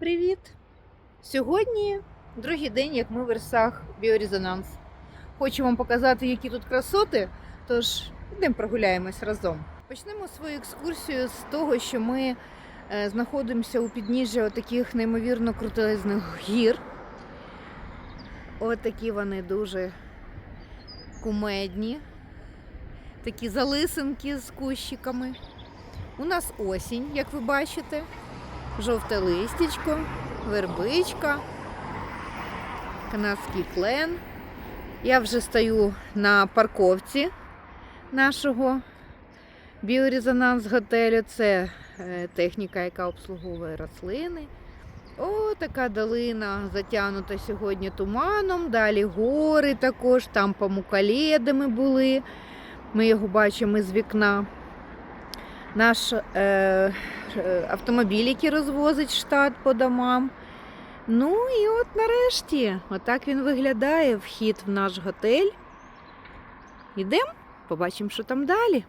Привіт! Сьогодні другий день, як ми в Версах Біорезонанс. Хочу вам показати, які тут красоти, тож йдемо прогуляємось разом. Почнемо свою екскурсію з того, що ми е, знаходимося у підніжжі таких неймовірно крутезних гір. От вони дуже кумедні, такі залисинки з кущиками. У нас осінь, як ви бачите жовте листячко, вербичка, канадський клен. Я вже стою на парковці нашого біорезонанс готелю. Це е, техніка, яка обслуговує рослини. О, така долина затягнута сьогодні туманом. Далі гори також, там по мукаледи ми були. Ми його бачимо із вікна. Наш е, автомобіль, який розвозить штат по домам. Ну і от нарешті, отак він виглядає вхід в наш готель. Ідемо, побачимо, що там далі.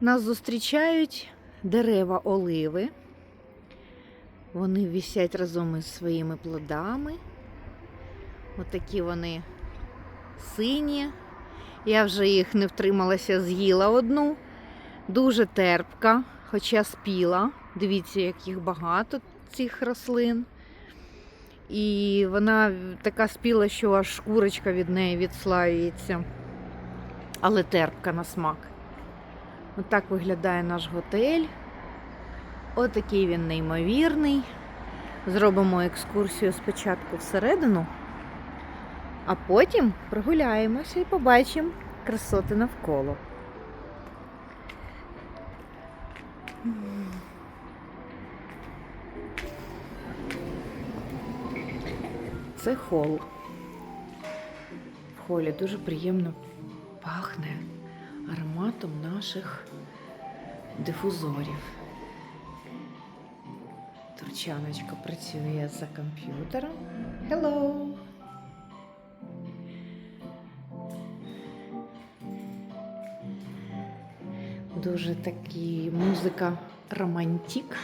Нас зустрічають дерева оливи. Вони висять разом із своїми плодами. Отакі вони сині. Я вже їх не втрималася, з'їла одну. Дуже терпка, хоча спіла. Дивіться, як їх багато цих рослин. І вона така спіла, що аж шкурочка від неї відслаюється. Але терпка на смак. Отак виглядає наш готель. Отакий він неймовірний. Зробимо екскурсію спочатку всередину, а потім прогуляємося і побачимо красоти навколо. Це хол. В холі дуже приємно пахне ароматом наших дифузорів. Турчаночка працює за комп'ютером. Hello! Дуже такі музика романтик.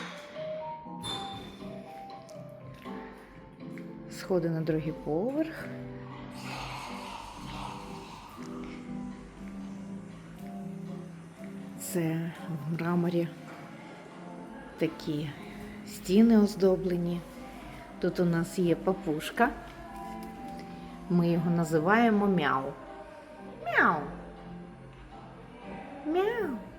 Сходи на другий поверх. Це в мраморі такі стіни оздоблені. Тут у нас є папушка. Ми його називаємо мяу. Мяу. Мяу.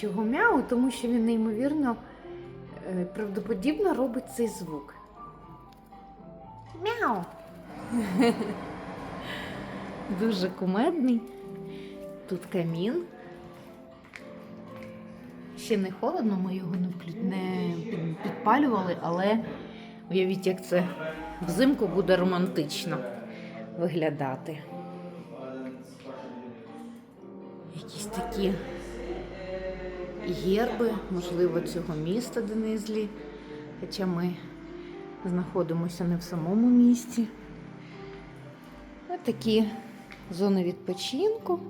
Чого мяу? Тому що він неймовірно е, правдоподібно робить цей звук. Мяу. Дуже кумедний. Тут камін. Ще не холодно, ми його не підпалювали, але уявіть, як це взимку буде романтично виглядати. Якісь такі герби, можливо, цього міста Денизлі. Хоча ми знаходимося не в самому місті. Ось такі зони відпочинку.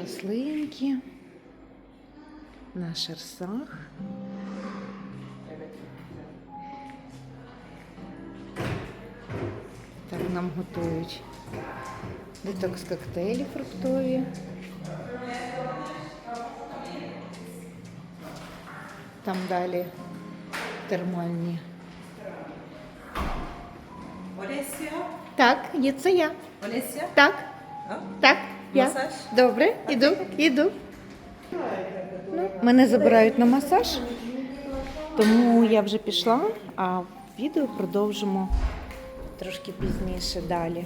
Рослинки. Наш арсах. Нам готують детокс коктейлі фруктові. Там далі термальні. Олеся? Так, є це я. Олеся? Так, А? так, я. Масаж? Добре, іду, іду. Ну, мене забирають на масаж, тому я вже пішла, а відео продовжимо трошки пізніше далі.